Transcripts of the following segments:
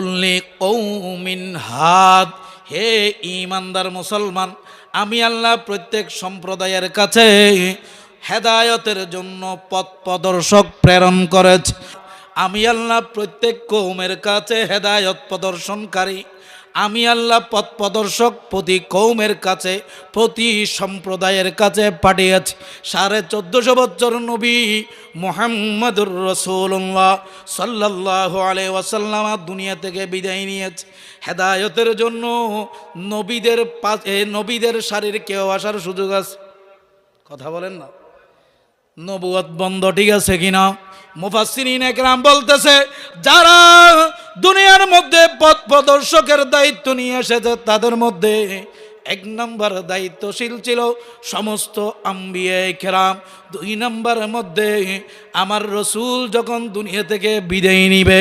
কুল্লি কৌমিন হাদ। হে ইমানদার মুসলমান, আমি আল্লাহ প্রত্যেক সম্প্রদায়ের কাছে হেদায়তের জন্য পথ প্রদর্শক প্রেরণ করেছি। আমি আল্লাহ প্রত্যেক কৌমের কাছে হেদায়ত প্রদর্শনকারী। আমি আল্লাহ পথ প্রদর্শক প্রতি কৌমের কাছে, প্রতি সম্প্রদায়ের কাছে পাঠিয়েছি। সাড়ে চোদ্দশো বছর নবী মোহাম্মদুর রসুল্লাহ সাল্লাহ আলাই ওয়াসাল্লাম দুনিয়া থেকে বিদায় নিয়েছে। হেদায়তের জন্য নবীদের পাশে নবীদের শারীর কেউ আসার সুযোগ আছে? কথা বলেন না। নবুয়ত বন্ধ ঠিক আছে কিনা? মুফাসসিরিন একরাম বলতেছে, যারা দুনিয়ার মধ্যে পথ প্রদর্শকের দায়িত্ব নিয়ে এসেছে, তাদের মধ্যে এক নম্বর দায়িত্বশীল ছিল সমস্ত আম্বিয়ে খেরাম দুই নম্বরের মধ্যে আমার রসুল যখন দুনিয়া থেকে বিদায় নিবে,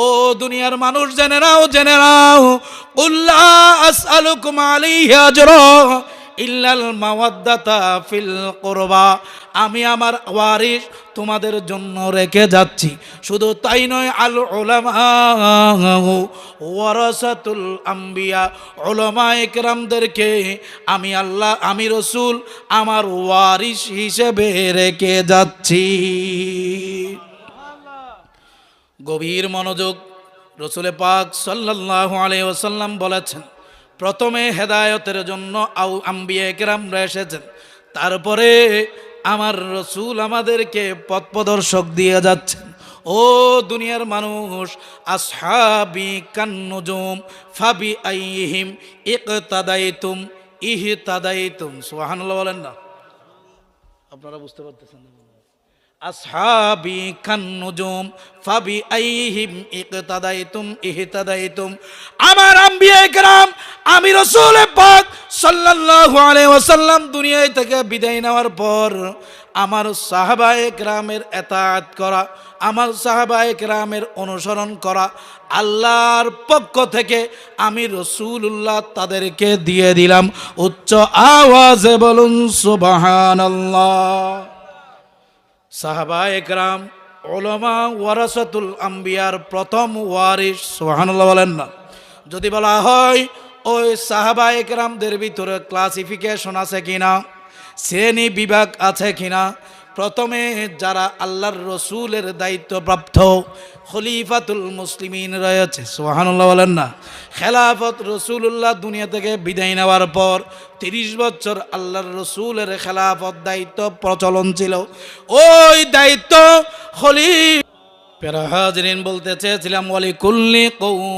ও দুনিয়ার মানুষ, জেনে নাও জেনে নাও উল্লাহ আসআলুকুম আলাইহি আজরা। ইল্লাল মাওয়াদ্দাতা ফিল কোরবা। আমি আমার ওয়ারিস তোমাদের জন্য রেখে যাচ্ছি। শুধু তাই নয়, আল ওয়ারাসাতুল আম্বিয়া ওলামা একরামদেরকে আমি আল্লাহ, আমি রসুল, আমার ওয়ারিস হিসেবে রেখে যাচ্ছি। গভীর মনোযোগ রসুলে পাক আলাইহি ওয়াসাল্লাম বলেছেন প্রথমে হেদায়তের জন্য আউ আম্বিয়া কেরামরা এসেছেন। তারপরে আমার রসুল আমাদেরকে পথ প্রদর্শক দিয়ে যাচ্ছেন। ও দুনিয়ার মানুষ, আসহাবি কান্নুজুম ফাবি আইহিম ইকতাদাইতুম ইহতাদাইতুম। সুবহানাল্লাহ বলেন না। আপনারা বুঝতে পারতেছেন না। আসহাবি খান্নুজুম ফাবি আইহিম ইকতাদাইতুম ইহতাদাইতুম। আমার আম্বিয়া کرام আমি রসুল পাক সাল্লাল্লাহু আলাইহি ওয়াসাল্লাম দুনিয়ায় থেকে বিদায় নেওয়ার পর আমার সাহাবায়ে کرامের এতাত করা, আমার সাহাবায়ে کرامের অনুসরণ করা, আল্লাহর পক্ষ থেকে আমি রসুলুল্লাহ তাদেরকে দিয়ে দিলাম। উচ্চ আওয়াজে বলুন, সুবহানাল্লাহ। সাহাবা একরাম ওলমা ওয়ারাসাতুল আম্বিয়ার প্রথম ওয়ারিস সোহানুল্লাহ বলেন না। যদি বলা হয়, ওই সাহাবা একরামদের ভিতরে ক্লাসিফিকেশন আছে কিনা, শ্রেণি বিভাগ আছে কিনা প্রথমে যারা আল্লাহর রসুলের দায়িত্বপ্রাপ্ত খলিফাতুল মুসলিমিন রয়েছে সোহানুল্লাহ বলেন না, খেলাফত রসুল্লাহ দুনিয়া থেকে বিদায় নেওয়ার পর তিরিশ বছর আল্লাহর রসুলের খেলাফত দায়িত্ব প্রচলন ছিল। ওই দায়িত্ব পেরা বলতে চেয়েছিলাম কুল্লি কৌ